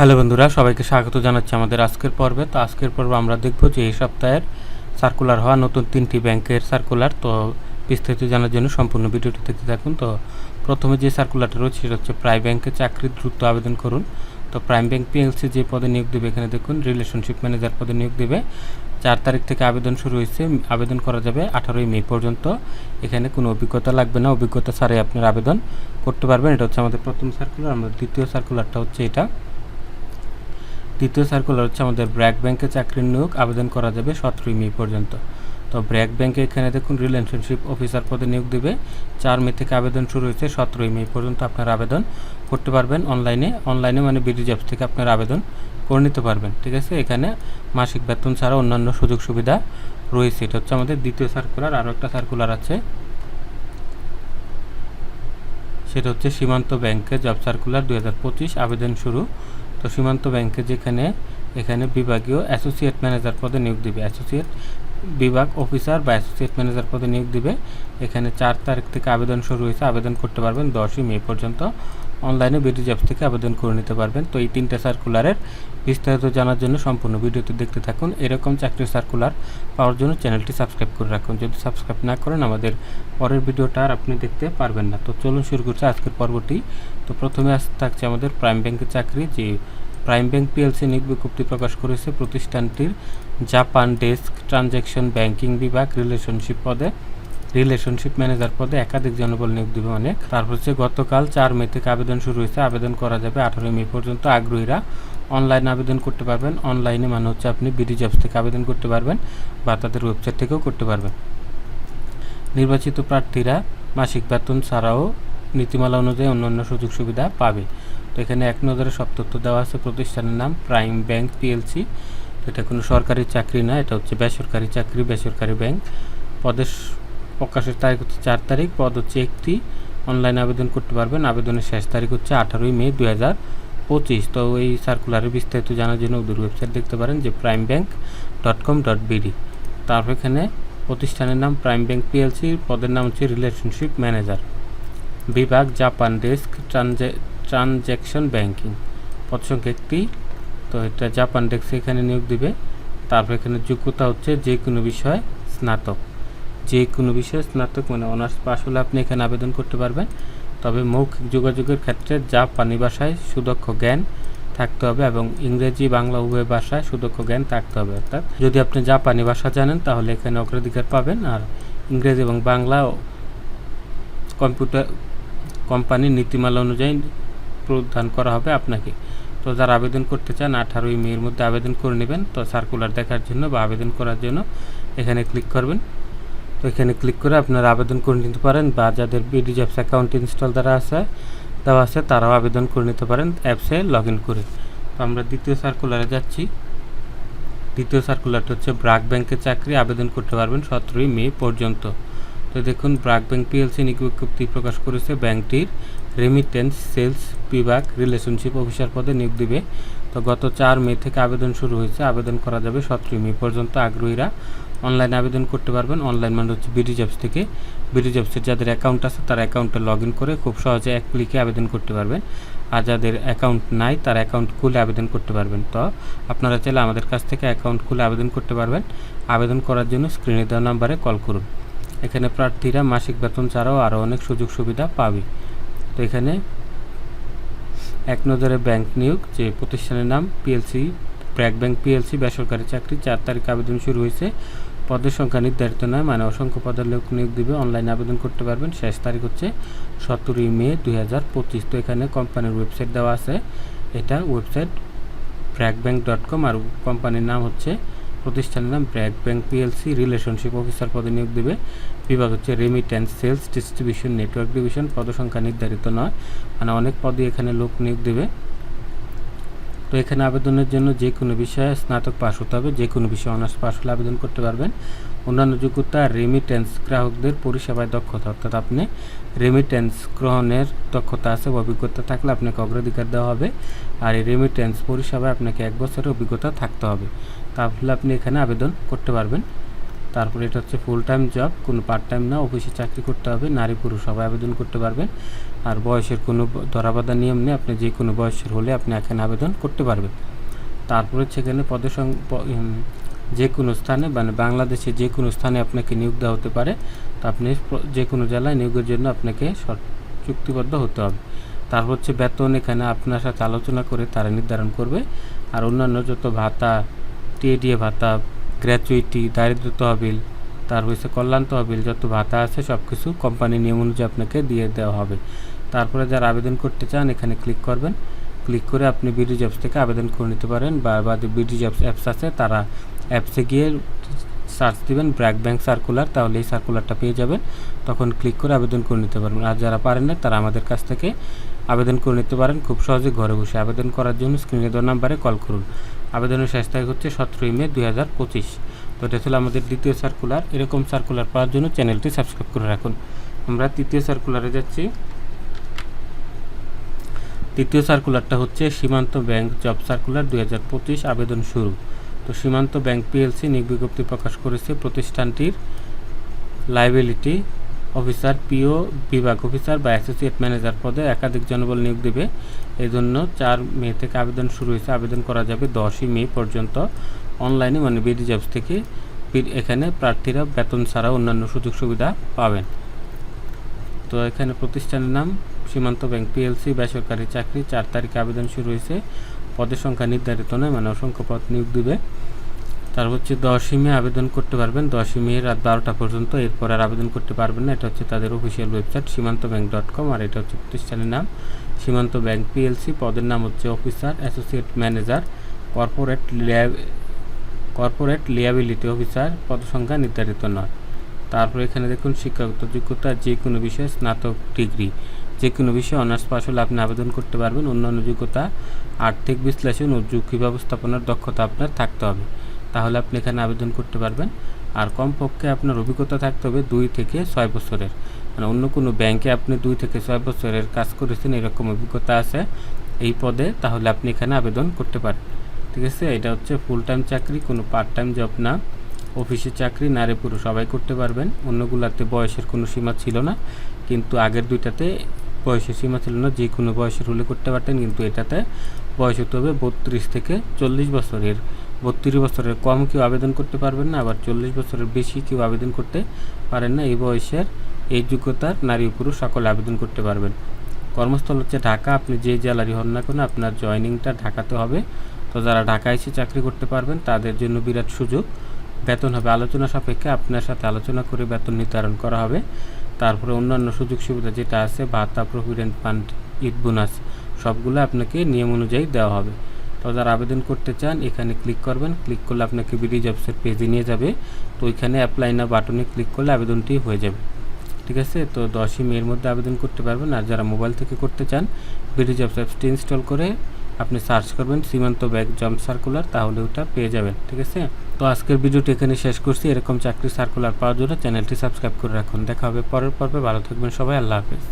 Hello বন্ধুরা, সবাইকে স্বাগত জানাচ্ছি আমাদের আজকের পর্বে। তো আজকের পর্বে আমরা দেখব যে এই সপ্তাহের সার্কুলার হওয়া নতুন তিনটি ব্যাংকের সার্কুলার তো বিস্তারিত জানার জন্য সম্পূর্ণ ভিডিওটি দেখতে থাকুন। তো প্রথমে যে সার্কুলারটা রয়েছে, সেটা হচ্ছে প্রাইম ব্যাংকে চাকরির দ্রুত আবেদন করুন। তো প্রাইম ব্যাংক পিএলসি যে পদে নিয়োগ দেবে, এখানে দেখুন রিলেশনশিপ ম্যানেজার পদে নিয়োগ দেবে। চার তারিখ থেকে আবেদন শুরু হয়েছে, আবেদন করা যাবে আঠারোই মে পর্যন্ত। এখানে কোনো অভিজ্ঞতা লাগবে না, অভিজ্ঞতা ছাড়াই আপনার আবেদন করতে পারবেন। এটা হচ্ছে আমাদের প্রথম সার্কুলার আমাদের দ্বিতীয় সার্কুলারটা হচ্ছে এটা। দ্বিতীয় সার্কুলার হচ্ছে আমাদের ব্র্যাক ব্যাংকে চাকরির নিয়োগ, আবেদন করা যাবে সতেরোই মে পর্যন্ত। তো ব্র্যাক ব্যাংকে এখানে দেখুন রিলেশনশিপ অফিসার পদে নিয়োগ দেবে। চার মে থেকে আবেদন শুরু হয়েছে সতেরোই মে পর্যন্ত আপনার আবেদন করতে পারবেন অনলাইনে অনলাইনে মানে বিডি জবস থেকে আপনার আবেদন করে নিতে পারবেন, ঠিক আছে? এখানে মাসিক বেতন ছাড়া অন্যান্য সুযোগ সুবিধা রয়েছে। এটা হচ্ছে আমাদের দ্বিতীয় সার্কুলার আরও একটা সার্কুলার আছে। সেটা হচ্ছে সীমান্ত ব্যাংকে জব সার্কুলার দু হাজার পঁচিশ, আবেদন শুরু তো সীমান্ত ব্যাংকে যেখানে, এখানে বিভাগীয় অ্যাসোসিয়েট ম্যানেজার পদে নিয়োগ দিবে। অ্যাসোসিয়েট বিভাগ অফিসার বা অ্যাসোসিয়েট ম্যানেজার পদে নিয়োগ দিবে। এখানে চার তারিখ থেকে আবেদন শুরু হয়েছে। আবেদন করতে পারবেন দশই মে পর্যন্ত। অনলাইনে বিডি জবস থেকে আবেদন করে নিতে পারবেন। তো এই তিনটে সার্কুলারের বিস্তারিত জানার জন্য সম্পূর্ণ ভিডিওটি দেখতে থাকুন। এরকম চাকরির সার্কুলার পাওয়ার জন্য চ্যানেলটি সাবস্ক্রাইব করে রাখুন। যদি সাবস্ক্রাইব না করেন, আমাদের পরের ভিডিওটা আর আপনি দেখতে পারবেন না। তো চলুন শুরু করছি আজকের পর্বটি। তো প্রথমে আস থাকছে আমাদের প্রাইম ব্যাংকের চাকরি। যে প্রাইম ব্যাংক পিএলসি নিয়োগ বিজ্ঞপ্তি প্রকাশ করেছে প্রতিষ্ঠানটির জাপান ডেস্ক ট্রানজ্যাকশন ব্যাংকিং বিভাগ রিলেশনশিপ পদে। রিলেশনশিপ ম্যানেজার পদে একাধিক জনবল নিয়োগ দেবে অনেক। তারপর হচ্ছে গতকাল চার মে থেকে আবেদন শুরু হয়েছে। আবেদন করা যাবে আঠারোই মে পর্যন্ত। আগ্রহীরা অনলাইন আবেদন করতে পারবেন। অনলাইনে মানে হচ্ছে আপনি বিডি জবস থেকে আবেদন করতে পারবেন বা তাদের ওয়েবসাইট থেকেও করতে পারবেন। নির্বাচিত প্রার্থীরা মাসিক বেতন ছাড়াও নীতিমালা অনুযায়ী অন্যান্য সুযোগ সুবিধা পাবে। তো এখানে এক নজরে সব তথ্য দেওয়া আছে। প্রতিষ্ঠানের নাম প্রাইম ব্যাংক পিএলসি। এটা কোনো সরকারি চাকরি না, এটা হচ্ছে বেসরকারি চাকরি, বেসরকারি ব্যাংক। পদের প্রকাশের তারিখ হচ্ছে চার তারিখ, পদ হচ্ছে একটি। অনলাইন আবেদন করতে পারবেন। আবেদনের শেষ তারিখ হচ্ছে আঠারোই মে দু পঁচিশ। তো এই সার্কুলারের বিস্তারিত জানার জন্য ওদের ওয়েবসাইট দেখতে পারেন, যে Prime Bank dot com dot BD তারপর এখানে প্রতিষ্ঠানের নাম প্রাইম ব্যাংক পিএলসি পদের নাম হচ্ছে রিলেশনশিপ ম্যানেজার বিভাগ Japan desk trans transaction banking পদ সংখ্যা একটি। তো এটা জাপান ডেস্ক এখানে নিয়োগ দিবে। তারপর এখানে যোগ্যতা হচ্ছে যে কোনো বিষয়ে স্নাতক। যে কোনো বিষয়ে স্নাতক মানে অনার্স পাস হলে আপনি এখানে আবেদন করতে পারবেন। তবে মৌখিক যোগাযোগের ক্ষেত্রে জাপানি ভাষায় সুদক্ষ জ্ঞান থাকতে হবে এবং ইংরেজি, বাংলা উভয় ভাষায় সুদক্ষ জ্ঞান থাকতে হবে, অর্থাৎ যদি আপনি জাপানি ভাষা জানেন তাহলে এখানে অগ্রাধিকার পাবেন আর ইংরেজি এবং বাংলা কম্পিউটার কোম্পানির নীতিমালা অনুযায়ী প্রদান করা হবে আপনাকে। তো যারা আবেদন করতে চান, আঠারোই মের মধ্যে আবেদন করে নেবেন। তো সার্কুলার দেখার জন্য বা আবেদন করার জন্য এখানে ক্লিক করবেন। তো এখানে ক্লিক করে আপনারা আবেদন করে নিতে পারেন বা যাদের বিডি জবস অ্যাকাউন্ট ইনস্টল দ্বারা আছে দেওয়া আছে, তারাও আবেদন করে নিতে পারেন অ্যাপসে লগ করে। তো আমরা দ্বিতীয় সার্কুলারে যাচ্ছি। দ্বিতীয় সার্কুলারটা হচ্ছে ব্রাক ব্যাংকের চাকরি, আবেদন করতে পারবেন সতেরোই মে পর্যন্ত। তো দেখুন ব্রাক ব্যাংক পিএলসি বিজ্ঞপ্তি প্রকাশ করেছে, ব্যাংকটির রেমিটেন্স সেলস বিভাগ রিলেশনশিপ অফিসার পদে নিয়োগ দিবে। তো গত চার মে থেকে আবেদন শুরু হয়েছে, আবেদন করা যাবে সতেরোই মে পর্যন্ত। আগ্রহীরা অনলাইনে আবেদন করতে পারবেন। অনলাইন মানে হচ্ছে বিডি জবস থেকে। বিডি জবসের যাদের অ্যাকাউন্ট আছে, তার অ্যাকাউন্টে লগ করে খুব সহজে এক ক্লিকে আবেদন করতে পারবেন। আর যাদের অ্যাকাউন্ট নাই, তার অ্যাকাউন্ট খুলে আবেদন করতে পারবেন। তো আপনারা চাইলে আমাদের কাছ থেকে অ্যাকাউন্ট খুলে আবেদন করতে পারবেন। আবেদন করার জন্য স্ক্রিনে দেওয়া নাম্বারে কল করুন। এখানে প্রার্থীরা মাসিক বেতন ছাড়াও আরও অনেক সুযোগ সুবিধা পাবে। তো এখানে এক নজরে ব্যাংক নিয়োগ, যে প্রতিষ্ঠানের নাম পিএলসি ব্র্যাক ব্যাংক পিএলসি বেসরকারি চাকরি, চার তারিখ আবেদন শুরু হয়েছে। পদের সংখ্যা নির্ধারিত নয় মানে অসংখ্য পদের লোক নিয়োগ দিবে অনলাইনে আবেদন করতে পারবেন। শেষ তারিখ হচ্ছে সতেরোই মে দুই হাজার পঁচিশ। তো এখানে কোম্পানির ওয়েবসাইট দেওয়া আছে। এটা website BRAC Bank dot com আর কোম্পানির নাম হচ্ছে, প্রতিষ্ঠানের নাম BRAC Bank PLC relationship officer পদে নিয়োগ দেবে। বিভাগ হচ্ছে remittance sales distribution network division পদসংখ্যা নির্ধারিত নয় মানে অনেক পদই এখানে লোক নিয়োগ দেবে। তো এখানে আবেদনের জন্য যে কোনো বিষয়ে স্নাতক পাস হতে হবে, যে কোনো বিষয়ে অনার্স পাস হলে আবেদন করতে পারবেন। অন্যান্য যোগ্যতা রেমিটেন্স গ্রাহকদের পরিষেবায় দক্ষতা, অর্থাৎ আপনি রেমিটেন্স গ্রহণের দক্ষতা আছে বা অভিজ্ঞতা থাকলে আপনাকে অগ্রাধিকার দেওয়া হবে। আর এই রেমিটেন্স পরিষেবায় আপনাকে এক বছরের অভিজ্ঞতা থাকতে হবে। তাহলে আপনি এখানে আবেদন করতে পারবেন। তারপরে এটা হচ্ছে ফুল টাইম জব কোনো পার্ট টাইম না, অফিসে চাকরি করতে হবে নারী পুরুষ সবাই আবেদন করতে পারবেন। আর বয়সের কোনো ধরাবাধা নিয়ম নেই। আপনি যে কোনো বয়সের হলে আপনি এখানে আবেদন করতে পারবেন। তারপরে সেখানে পদের যে কোনো স্থানে মানে বাংলাদেশে যে কোনো স্থানে আপনাকে নিয়োগ দেওয়া হতে পারে। তা আপনি যে কোনো জেলায় নিয়োগের জন্য আপনাকে চুক্তিবদ্ধ হতে হবে। তারপর হচ্ছে বেতন এখানে আপনার সাথে আলোচনা করে তারা নির্ধারণ করবে। আর অন্যান্য যত ভাতা, টিএডিএ ভাতা, গ্র্যাচুইটি, দারিদ্র তহবিল তারপর হচ্ছে কল্যাণ, তহবিল, যত ভাতা আছে সব কিছু কোম্পানির নিয়ম অনুযায়ী আপনাকে দিয়ে দেওয়া হবে। তারপরে যারা আবেদন করতে চান, এখানে ক্লিক করবেন। ক্লিক করে আপনি বিডি জবস থেকে আবেদন করে নিতে পারেন বা বা বিডি জবস অ্যাপস আছে, তারা অ্যাপসে গিয়ে সার্চ দিবেন ব্র্যাক ব্যাংক সার্কুলার তাহলে এই সার্কুলারটা পেয়ে যাবেন। তখন ক্লিক করে আবেদন করে নিতে পারবেন। আর যারা পারেন না, তারা আমাদের কাছ থেকে আবেদন করে নিতে পারেন। খুব সহজে ঘরে বসে আবেদন করার জন্য স্ক্রিনে দেওয়া নাম্বারে কল করুন। আবেদনের শেষ তারিখ হচ্ছে সতেরোই মে দুই হাজার পঁচিশ। তো এটা ছিল আমাদের দ্বিতীয় সার্কুলার এরকম সার্কুলার পাওয়ার জন্য চ্যানেলটি সাবস্ক্রাইব করে রাখুন। আমরা তৃতীয় সার্কুলারে যাচ্ছি। তৃতীয় সার্কুলারটা হচ্ছে সীমান্ত ব্যাংক জব সার্কুলার দুই হাজার পঁচিশ আবেদন শুরু। তো সীমান্ত ব্যাংক পিএলসি নিয়োগ বিজ্ঞপ্তি প্রকাশ করেছে প্রতিষ্ঠানটির লাইবিলিটি অফিসার পিও বিভাগ অফিসার বা অ্যাসোসিয়েট ম্যানেজার পদে একাধিক জনবল নিয়োগ দেবে। এই জন্য চার মে থেকে আবেদন শুরু হয়েছে। আবেদন করা যাবে দশই মে পর্যন্ত। অনলাইনে মানে বিডি জবস থেকে এখানে প্রার্থীরা বেতন ছাড়া অন্যান্য সুযোগ সুবিধা পাবেন। তো এখানে প্রতিষ্ঠানের নাম সীমান্ত ব্যাংক পিএলসি, বেসরকারি চাকরি, চার তারিখে আবেদন শুরু হয়েছে। পদের সংখ্যা নির্ধারিত নয় মানে অসংখ্য পদ নিয়োগ দেবে। তার হচ্ছে দশই মে আবেদন করতে পারবেন। দশই মে রাত বারোটা পর্যন্ত, এরপর আর আবেদন করতে পারবেন না। এটা হচ্ছে তাদের official website Shimanto Bank dot com আর এটা হচ্ছে প্রতিষ্ঠানের নাম সীমান্ত ব্যাংক পিএলসি। পদের নাম হচ্ছে officer associate manager corporate corporate liability officer পদসংখ্যা নির্ধারিত নয়। তারপর এখানে দেখুন শিক্ষাগত যোগ্যতা যে কোনো বিষয়ে স্নাতক ডিগ্রি যে কোনো বিষয়ে অনার্স পাস হলে আপনি আবেদন করতে পারবেন। অন্যান্য যোগ্যতা, আর্থিক বিশ্লেষণ ও ঝুঁকি ব্যবস্থাপনার দক্ষতা আপনার থাকতে হবে। তাহলে আপনি এখানে আবেদন করতে পারবেন। আর কমপক্ষে আপনার অভিজ্ঞতা থাকতে হবে দুই থেকে ছয় বছরের। মানে অন্য কোনো ব্যাংকে আপনি দুই থেকে ছয় বছরের কাজ করেছেন, এরকম অভিজ্ঞতা আছে এই পদে, তাহলে আপনি এখানে আবেদন করতে পারেন ঠিক আছে? এটা হচ্ছে ফুল টাইম চাকরি, কোনো পার্ট টাইম জব না। অফিসে চাকরি, নারী পুরুষ, সবাই করতে পারবেন। অন্যগুলাতে বয়সের কোনো সীমা ছিল না। কিন্তু আগের দুইটাতে বয়সের সীমা ছিল না। যে কোনো বয়সের হলে করতে পারতেন, কিন্তু এটাতে বয়স হতে হবে বত্রিশ থেকে চল্লিশ বছরের। বত্রিশ বছরের কম কেউ আবেদন করতে পারবেন না, আবার চল্লিশ বছরের বেশি কেউ আবেদন করতে পারেন না। এই বয়সের এই যোগ্যতার নারী পুরুষ সকলে আবেদন করতে পারবেন। কর্মস্থল হচ্ছে ঢাকা। আপনি যে জেলারই হন না কেন, আপনার জয়নিংটা ঢাকাতে হবে। তো যারা ঢাকায় এসে চাকরি করতে পারবেন, তাদের জন্য বিরাট সুযোগ। বেতন হবে আলোচনা সাপেক্ষে, আপনার সাথে আলোচনা করে বেতন নির্ধারণ করা হবে। তারপরে অন্যান্য সুযোগ সুবিধা যেটা আছে, ভাতা, প্রভিডেন্ট ফান্ড, ঈদ, বোনাস, সবগুলো আপনাকে নিয়ম অনুযায়ী দেওয়া হবে। তো যারা আবেদন করতে চান, এখানে ক্লিক করবেন। ক্লিক করলে আপনাকে বিডি জবসের পেজে নিয়ে যাবে। তো ওইখানে অ্যাপ্লাই না বাটনে ক্লিক করলে আবেদনটি হয়ে যাবে। ঠিক আছে? তো দশই মের মধ্যে আবেদন করতে পারবেন। আর যারা মোবাইল থেকে করতে চান বিডি জবস অ্যাপসটি ইনস্টল করে আপনি সার্চ করবেন সীমান্ত ব্যাগ জব সার্কুলার তাহলে ওটা পেয়ে যাবেন, ঠিক আছে? তো আজকের ভিডিওটি এখানে শেষ করছি। এরকম চাকরি সার্কুলার পাওয়ার জন্য চ্যানেলটি সাবস্ক্রাইব করে রাখুন। দেখা হবে পরের পর্বে। ভালো থাকবেন সবাই। আল্লাহ হাফেজ।